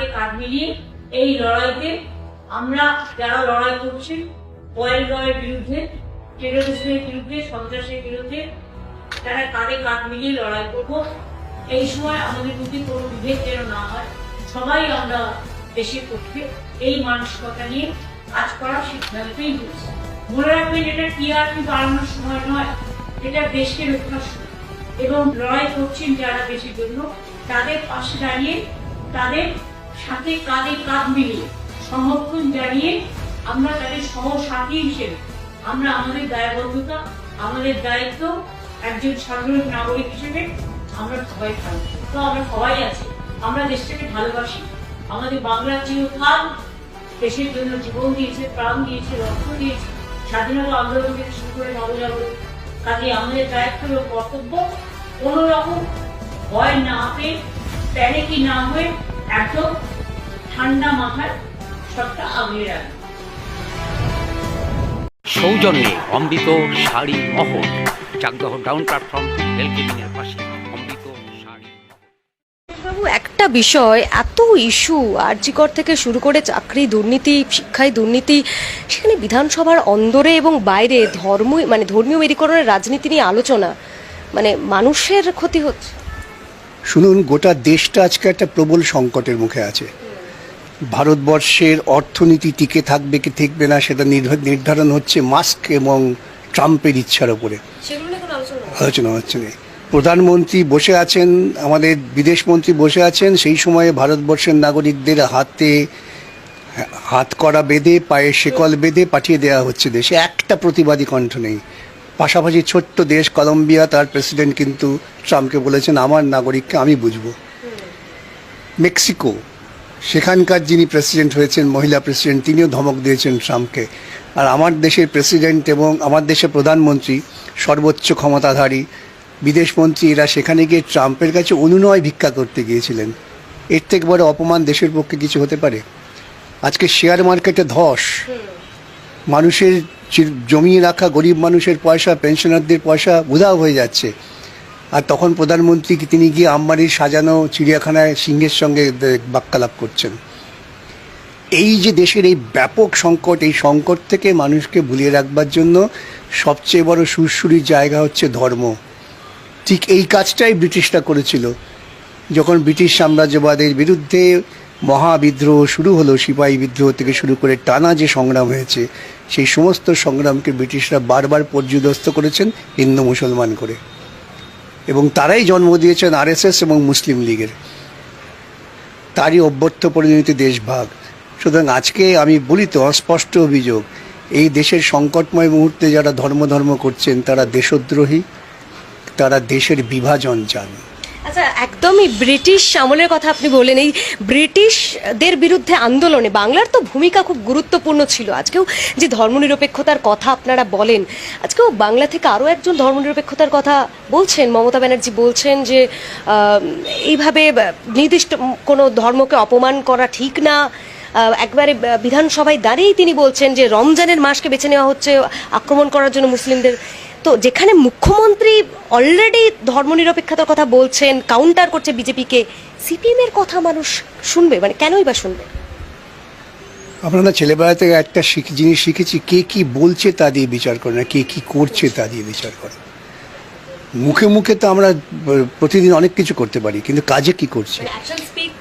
কাঁধে কাঁধ মিলিয়ে এই লড়াইতে আমরা যারা লড়াই করছি পয়েল রয়ের বিরুদ্ধে, টেরোরিস্টের বিরুদ্ধে, সন্ত্রাসের বিরুদ্ধে, তারা কাঁধে কাঁধ মিলিয়ে লড়াই করব। এই সময় আমাদের প্রতি কোনো বিভেদ যেন না হয়। সবাই আমরা দেশের পক্ষে এই মানসিকতা নিয়ে কাজ করার সিদ্ধান্তই হয়েছে মনে রাখবেন, এটা টিআরপি বাড়ানোর সময় নয়, এটা দেশকে রক্ষার সময়। এবং লড়াই করছেন যারা দেশের জন্য, তাদের পাশে দাঁড়িয়ে তাদের সাথে কাঁধে কাঁধ মিলিয়ে সমর্থন জানিয়ে আমরা তাদের সহসাথী হিসেবে, আমরা আমাদের দায়বদ্ধতা, আমাদের দায়িত্ব একজন সাধারণ নাগরিক হিসেবে আমরা সবাই থাকব তো আমরা সবাই আছি, আমরা দেশটাকে ভালোবাসি, আমাদের বাংলা চিরকাল দেশের জন্য জীবন দিয়েছে, প্রাণ দিয়েছে, রক্ত দিয়েছে, স্বাধীনতা আন্দোলন থেকে শুরু করে নবজাগরণ কাজে আমাদের দায়িত্ব ও কর্তব্য কোন রকম ভয় না পেয়ে, প্যানিকি না হয়ে একদম ঠান্ডা মাথায় সবটা আগিয়ে রাখবে। সৌজন্যে অমৃত শাড়ি মহল চাকদহ ডাউন প্ল্যাটফর্ম পাশে অমৃত বাবু একটা বিষয় এত ইস্যু আরজিকর থেকে শুরু করে চাকরি দুর্নীতি শিক্ষায় দুর্নীতি সেখানে বিধানসভার অন্দরে এবং বাইরে ধর্ম মানে ধর্মীয় মেরীকরণের রাজনীতি নিয়ে আলোচনা মানে মানুষের ক্ষতি হচ্ছে। শুনুন গোটা দেশটা আজকে একটা প্রবল সংকটের মুখে আছে। ভারতবর্ষের অর্থনীতি টিকে থাকবে কি থাকবে না সেটা নির্ধারণ হচ্ছে মাস্ক এবং ট্রাম্পের ইচ্ছার কোনো আলোচনা হচ্ছে? না? প্রধানমন্ত্রী বসে আছেন আমাদের বিদেশমন্ত্রী বসে আছেন সেই সময়ে ভারতবর্ষের নাগরিকদের হাতে হাত করা বেঁধে পায়ে শেকল বেঁধে পাঠিয়ে দেওয়া হচ্ছে দেশে। একটা প্রতিবাদী কণ্ঠ নেই। পাশাপাশি ছোট্ট দেশ কলম্বিয়া তার প্রেসিডেন্ট কিন্তু ট্রাম্পকে বলেছেন আমার নাগরিককে আমি বুঝব। মেক্সিকো সেখানকার যিনি প্রেসিডেন্ট হয়েছেন, মহিলা প্রেসিডেন্ট, তিনিও ধমক দিয়েছেন ট্রাম্পকে। আর আমার দেশের প্রেসিডেন্ট এবং আমার দেশের প্রধানমন্ত্রী, সর্বোচ্চ ক্ষমতাধারী বিদেশমন্ত্রী এরা সেখানে গিয়ে ট্রাম্পের কাছে অনুনয় ভিক্ষা করতে গিয়েছিলেন। এর থেকে বড় অপমান দেশের পক্ষে কিছু হতে পারে? আজকে শেয়ার মার্কেটে ধস। মানুষের জমিয়ে রাখা গরিব মানুষের পয়সা, পেনশনারদের পয়সা উধাও হয়ে যাচ্ছে। আর তখন প্রধানমন্ত্রী তিনি গিয়ে আম্বানির সাজানো চিড়িয়াখানায় সিংহের সঙ্গে বাক্যালাপ করছেন। এই যে দেশের এই ব্যাপক সংকট, এই সংকট থেকে মানুষকে ভুলিয়ে রাখবার জন্য সবচেয়ে বড় সুরসুরির জায়গা হচ্ছে ধর্ম। ঠিক এই কাজটাই ব্রিটিশরা করেছিল। যখন ব্রিটিশ সাম্রাজ্যবাদের বিরুদ্ধে মহাবিদ্রোহ শুরু হলো, সিপাহী বিদ্রোহ থেকে শুরু করে টানা যে সংগ্রাম হয়েছে, সেই সমস্ত সংগ্রামকে ব্রিটিশরা বারবার পর্যদস্ত করেছেন হিন্দু মুসলমান করে। এবং তারাই জন্ম দিয়েছেন আরএসএস এবং মুসলিম লীগের। তারই অভ্যর্থ পরিণতি দেশভাগ। সুতরাং আজকে আমি বলি তো, অস্পষ্ট অভিযোগ, এই দেশের সংকটময় মুহূর্তে যারা ধর্ম ধর্ম করছেন, তারা দেশদ্রোহী, তারা দেশের বিভাজন চান। আচ্ছা একদমই ব্রিটিশ আমলের কথা আপনি বললেন। এই ব্রিটিশদের বিরুদ্ধে আন্দোলনে বাংলার তো ভূমিকা খুব গুরুত্বপূর্ণ ছিল। আজকেও যে ধর্মনিরপেক্ষতার কথা আপনারা বলেন, আজকেও বাংলা থেকে আরও একজন ধর্মনিরপেক্ষতার কথা বলছেন। মমতা ব্যানার্জি বলছেন যে এইভাবে নির্দিষ্ট কোনো ধর্মকে অপমান করা ঠিক না। একবারে বিধানসভায় দাঁড়িয়েই তিনি বলছেন যে, রমজানের মাসকে বেছে নেওয়া হচ্ছে আক্রমণ করার জন্য মুসলিমদের। তো যেখানে মুখ্যমন্ত্রী অলরেডি ধর্মনিরপেক্ষতার কথা বলছেন কাউন্টার করছে বিজেপিকে সিপিএম এর কথা মানুষ শুনবে? মানে কেনই বা শুনবে? আপনারা ছেলেবেলা থেকে একটা শিখ- জিনিস শিখেছি কে কি বলছে তা দিয়ে বিচার করে না কে কি করছে তা দিয়ে বিচার করে। মুখে মুখে তো আমরা প্রতিদিন অনেক কিছু করতে পারি কিন্তু কাজে কি করছে?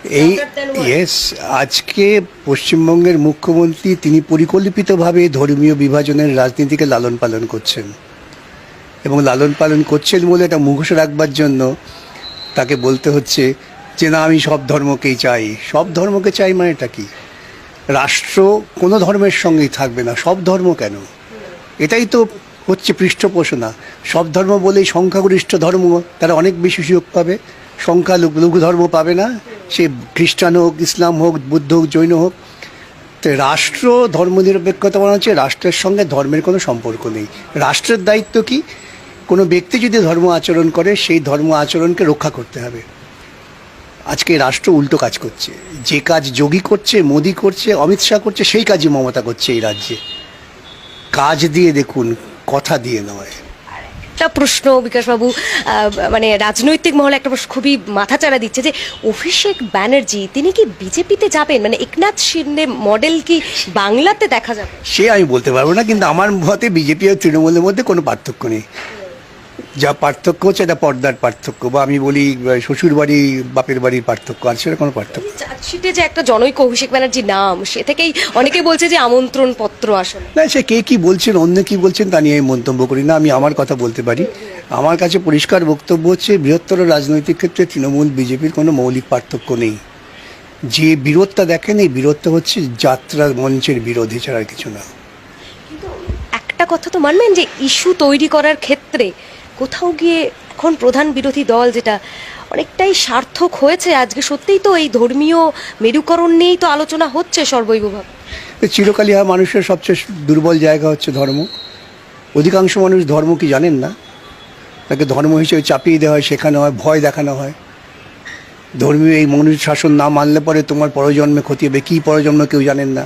এই ইয়েস আজকে পশ্চিমবঙ্গের মুখ্যমন্ত্রী তিনি পরিকল্পিতভাবে ধর্মীয় বিভাজনের রাজনীতিকে লালন পালন করছেন। এবং লালন পালন করছেন বলে এটা মুখোশ রাখবার জন্য তাকে বলতে হচ্ছে যে, না, আমি সব ধর্মকেই চাই। সব ধর্মকে চাই মানে এটা কি? রাষ্ট্র কোনো ধর্মের সঙ্গেই থাকবে না। সব ধর্ম কেন? এটাই তো হচ্ছে পৃষ্ঠপোষণা। সব ধর্ম বলেই সংখ্যাগরিষ্ঠ ধর্ম, তারা অনেক বেশি সুযোগ পাবে। সংখ্যা লঘু লঘু ধর্ম পাবে না। সে খ্রিস্টান হোক, ইসলাম হোক, বুদ্ধ হোক, জৈন হোক রাষ্ট্র ধর্মনিরপেক্ষতা মানে হচ্ছে রাষ্ট্রের সঙ্গে ধর্মের কোনো সম্পর্ক নেই। রাষ্ট্রের দায়িত্ব কি? কোনো ব্যক্তি যদি ধর্ম আচরণ করে, সেই ধর্ম আচরণকে রক্ষা করতে হবে। আজকে রাষ্ট্র উল্টো কাজ করছে। যে কাজ যোগী করছে, মোদি করছে, অমিত শাহ করছে, সেই কাজই মমতা করছে এই রাজ্যে। কাজ দিয়ে দেখুন, কথা দিয়ে নয়। একটা প্রশ্ন বিকাশবাবু বাবু মানে রাজনৈতিক মহলে একটা প্রশ্ন খুবই মাথাচাড়া দিচ্ছে যে, অভিষেক ব্যানার্জি, তিনি কি বিজেপিতে যাবেন? মানে একনাথ শিন্ডে মডেল কি বাংলাতে দেখা যাবে? সে আমি বলতে পারব না, কিন্তু আমার মতে বিজেপি আর তৃণমূলের মধ্যে কোনো পার্থক্য নেই। যা পার্থক্য হচ্ছে এটা পর্দার পার্থক্য বা আমি বলি শ্বশুর বাড়ি বাপের বাড়ির পার্থক্য আর সেটা কোনো পার্থক্য। চার্জশিটে যে একটা জনৈক অভিষেক ব্যানার্জির নাম সে থেকেই অনেকে বলছে যে আমন্ত্রণ পত্র আসলে। না সে কে কি বলছেন অন্য কি বলছেন তা নিয়ে আমি মন্তব্য করি না আমি আমার কথা বলতে পারি। আমার কাছে পরিষ্কার বক্তব্য হচ্ছে বৃহত্তর রাজনৈতিক ক্ষেত্রে তৃণমূল বিজেপির কোনো মৌলিক পার্থক্য নেই। যে বিরোধটা দেখেন এই বিরোধটা হচ্ছে যাত্রা মঞ্চের বিরোধী ছাড়া আর কিছু না। একটা কথা তো মানবেন যে ইস্যু তৈরি করার ক্ষেত্রে কোথাও গিয়ে এখন প্রধান বিরোধী দল যেটা অনেকটাই সার্থক হয়েছে, আজকে সত্যিই তো এই ধর্মীয় মেরুকরণ নিয়েই তো আলোচনা হচ্ছে সর্বৈবভাবে। চিরকালই মানুষের সবচেয়ে দুর্বল জায়গা হচ্ছে ধর্ম। অধিকাংশ মানুষ ধর্ম কি জানেন না? তাকে ধর্ম হিসেবে চাপিয়ে দেওয়া হয়, শেখানো হয়, ভয় দেখানো হয়। ধর্মীয় এই মনুষ শাসন না মানলে পরে তোমার পরজন্মে ক্ষতি হবে, কী পরজন্ম কেউ জানেন না।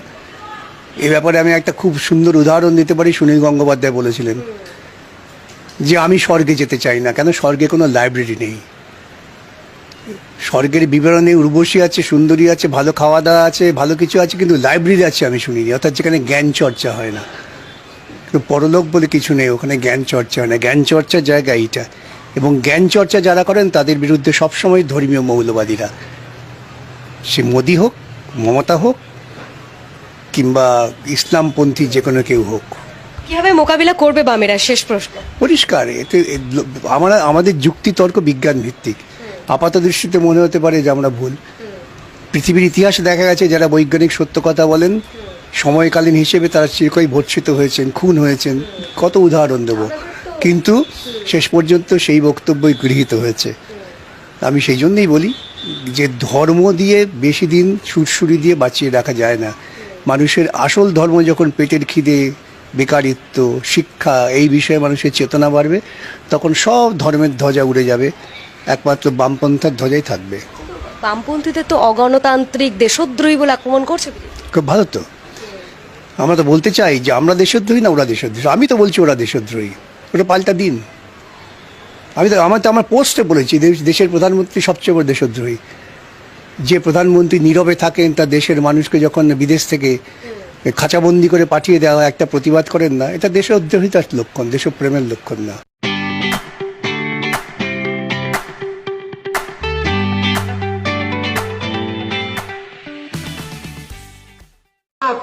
এ ব্যাপারে আমি একটা খুব সুন্দর উদাহরণ দিতে পারি, সুনীল গঙ্গোপাধ্যায় বলেছিলেন। যে আমি স্বর্গে যেতে চাই না, কেন স্বর্গে কোনো লাইব্রেরি নেই। স্বর্গের বিবরণে উর্বশী আছে, সুন্দরী আছে, ভালো খাওয়া দাওয়া আছে, ভালো কিছু আছে, কিন্তু লাইব্রেরি আছে আমি শুনিনি, অর্থাৎ যেখানে জ্ঞান চর্চা হয় না। কিন্তু পরলোক বলে কিছু নেই, ওখানে জ্ঞান চর্চা হয় না। জ্ঞান চর্চার জায়গা এইটা। এবং জ্ঞান চর্চা যারা করেন, তাদের বিরুদ্ধে সবসময় ধর্মীয় মৌলবাদীরা। সে মোদি হোক, মমতা হোক, কিংবা ইসলামপন্থী যে কোনো কেউ হোক। কীভাবে মোকাবিলা করবে বামেরা? শেষ প্রশ্ন। পরিষ্কার এতে আমরা আমাদের যুক্তি তর্ক বিজ্ঞান ভিত্তিক। আপাত দৃষ্টিতে মনে হতে পারে যে আমরা ভুল। পৃথিবীর ইতিহাসে দেখা গেছে যারা বৈজ্ঞানিক সত্য কথা বলেন সময়কালীন হিসেবে তারা চিরকই ভর্ষিত হয়েছেন খুন হয়েছেন। কত উদাহরণ দেব। কিন্তু শেষ পর্যন্ত সেই বক্তব্যই গৃহীত হয়েছে। আমি সেই জন্যই বলি যে ধর্ম দিয়ে বেশি দিন সুরসুরি দিয়ে বাঁচিয়ে রাখা যায় না। মানুষের আসল ধর্ম যখন পেটের খিদে বেকারিত্ব শিক্ষা এই বিষয়ে মানুষের চেতনা বাড়বে তখন সব ধর্মের ধ্বজা উড়ে যাবে একমাত্র বামপন্থার ধ্বজাই থাকবে। বামপন্থীদের তো অগণতান্ত্রিক দেশদ্রোহী বলে আক্রমণ করছে। খুব ভালো তো। আমরা তো বলতে চাই যে আমরা দেশদ্রোহী না ওরা দেশদ্রোহী? আমি তো বলছি ওরা দেশদ্রোহী। ওটা পাল্টা দিন। আমি তো আমার তো আমার পোস্টে বলেছি দেশ- দেশের প্রধানমন্ত্রী সবচেয়ে বড় দেশদ্রোহী। যে প্রধানমন্ত্রী নীরবে থাকেন তা দেশের মানুষকে যখন বিদেশ থেকে খাঁচাবন্দি করে পাঠিয়ে দেওয়া একটা প্রতিবাদ করেন না। এটা দেশদ্রোহিতার লক্ষণ দেশপ্রেমের লক্ষণ না।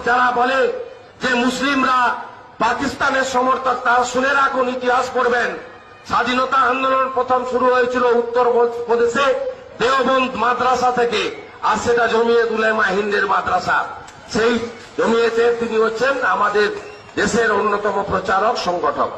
যারা বলে যে মুসলিমরা পাকিস্তানের সমর্থক, তারা শুনে রাখুন, ইতিহাস পড়বেন। স্বাধীনতা আন্দোলন প্রথম শুরু হয়েছিল উত্তর প্রদেশে দেওবন্দ মাদ্রাসা থেকে, আর সেটা জমিয়ে উলেমা হিন্দের মাদ্রাসা। সেই জমিয়েতে তিনি হচ্ছেন আমাদের দেশের অন্যতম প্রচারক সংগঠক।